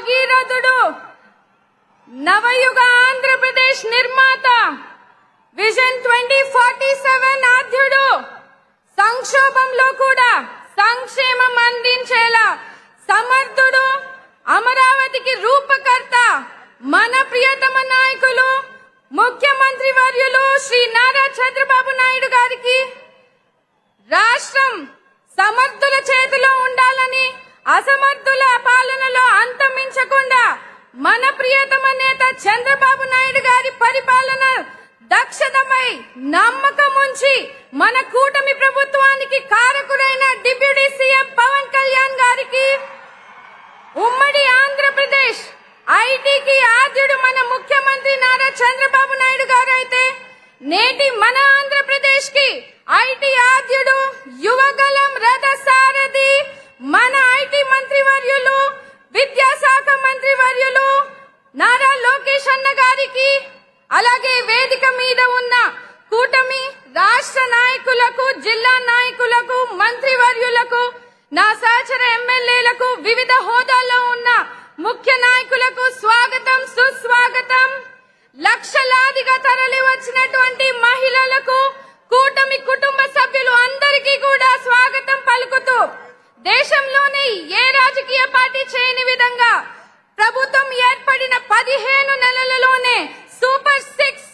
భాగీరథుడు నవయుగ ఆంధ్రప్రదేశ్ నిర్మాత vision twenty forty seven ఆద్యుడు సంక్షోభంలో కూడా సంక్షేమం అందించేలా సమర్థుడు అమరావతికి రూపకర్త మన ప్రియతమ నాయకులు ముఖ్యమంత్రి వర్యులు శ్రీ నారా చంద్రబాబు నాయుడు గారికి రాష్ట్రం సమర్థుల చేతిలో ఉండాలని అసమర్థుల పాలనలో అంతమించకుండా మన ప్రియతమ నేత చంద్రబాబు నాయుడు గారి పరిపాలన దక్షతపై నమ్మకం ఉంచి మన కూటమి ప్రభుత్వానికి కారకుడైన డిప్యూటీ సీఎం పవన్ కళ్యాణ్ గారికి ఉమ్మడి ఆంధ్రప్రదేశ్ ఐటీకి ఆద్యుడు మన ముఖ్యమంత్రి నారా చంద్రబాబు నాయుడు గారు అయితే నేటి మన ఆంధ్రప్రదేశ్కి ఐటీ ఆద్యుడు నాయకులకు నా సహచర ఎమ్మెల్యేలకు వివిధ హోదాల్లో ఉన్న ముఖ్య నాయకులకు స్వాగతం సుస్వాగతం. లక్షలాదిగా తరలి వచ్చినటువంటి మహిళలకు కూటమి కుటుంబ సభ్యులు అందరికీ కూడా స్వాగతం పలుకుతూ దేశంలోని ఏ రాజకీయ పార్టీ చేయని విధంగా ప్రభుత్వం ఏర్పడిన పదిహేను నెలలలోనే సూపర్ సిక్స్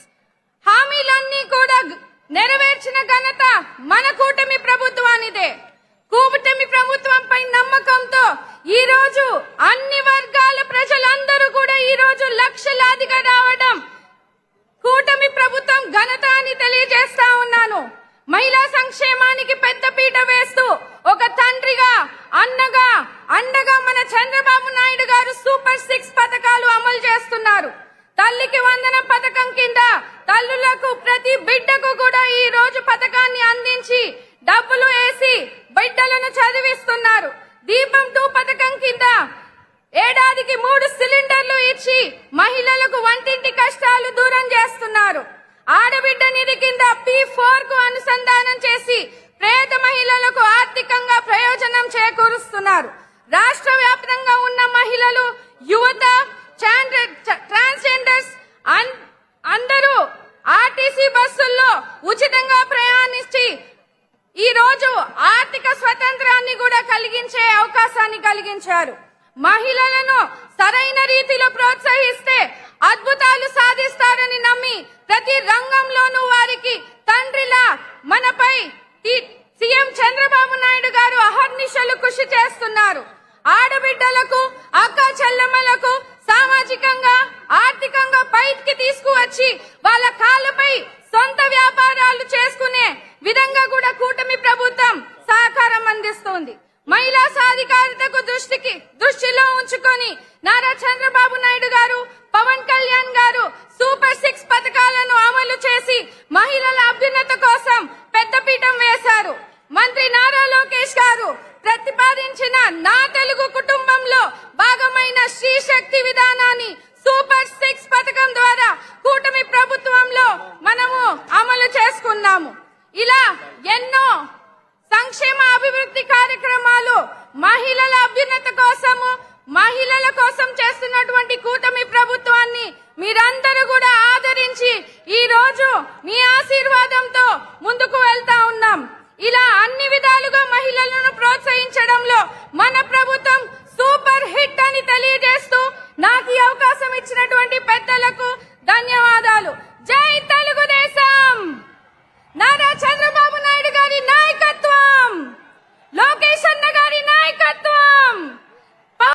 హామీలన్నీ కూడా గ- నెరవేర్చిన ఘనత మన కూటమి ప్రభుత్వానిదే కూటమి ప్రభుత్వంపై నమ్మకంతో ఈ రోజు అన్ని వర్గాల ప్రజలందరూ కూడా ఈ రోజు లక్షలాదిగా రావడం కూటమి ప్రభుత్వం ఘనత అని తెలియజేస్తా ఉన్నాను. మహిళా సంక్షేమానికి పెద్దపీట వేస్తూ ఒక తండ్రిగా అన్నగా అండగా మన చంద్రబాబు నాయుడు గారు సూపర్ సిక్స్ పథకాలు అమలు చేస్తున్నారు. తల్లికి వందన పథకం కింద తల్లులకు ప్రతి బిడ్డకు కూడా ఇంటికి మూడు సిలిండర్లు ఇచ్చి మహిళలకు వంటింటి కష్టాలు దూరం చేస్తున్నారు. ఆడబిడ్డ నిధి కింద పి ఫోర్కు అనుసంధానం చేసి పేద మహిళలకు ఆర్థికంగా ప్రయోజనం చేకూరుస్తున్నారు. రాష్ట్ర వ్యాప్తంగా ఉన్న మహిళలు యువత ట్రాన్స్జెండర్స్ అన్- అందరూ ఆర్టీసీ బస్సుల్లో ఉచితంగా ప్రయాణించి ఈ రోజు ఆర్థిక స్వతంత్రాన్ని కూడా కలిగించే అవకాశాన్ని కలిగించారు. మహిళలను సరైన రీతిలో ప్రోత్సహిస్తే అద్భుతాలు సాధిస్తారని నమ్మి ప్రతి రంగంలోనూ వారికి తండ్రిలా మనపై సీఎం చంద్రబాబు నాయుడు గారు అహర్నిశలు కృషి చేస్తున్నారు. ఆడబిడ్డలకు అక్క చెల్లెమ్మలకు సామాజికంగా ఆర్థికంగా పైకి తీసుకువచ్చి వాళ్ళ కాళ్ళపై సొంత వ్యాపారాలు చేసుకునే విధంగా కూడా కూటమి ప్రభుత్వం సహకారం అందిస్తోంది. మహిళా సాధికారితకు దృష్టికి దృష్టిలో ఉంచుకొని నారా చంద్రబాబు నాయుడు గారు పవన్ కళ్యాణ్ గారు సూపర్ సిక్స్ పథకాలను అమలు చేసి మహిళల అభ్యున్నత కోసం పెద్దపీఠం వేశారు. మంత్రి నారా లోకేష్ గారు ప్రతిపాదించిన నా తెలుగు కుటుంబంలో భాగమైన శ్రీ శక్తి విధానాన్ని సూపర్ సిక్స్ పథకం ద్వారా కూటమి మహిళల కోసము మహిళల కోసం చేస్తున్నటువంటి కూటమి ప్రభుత్వాన్ని మీరందరూ కూడా ఆదరించి ఈ రోజు మీ ఆశీర్వాదంతో ముందుకు వెళ్తా ఉన్నాం. ఇలా అన్ని విధాలుగా మహిళలను ప్రోత్సహించడంలో మన ప్రభుత్వం సూపర్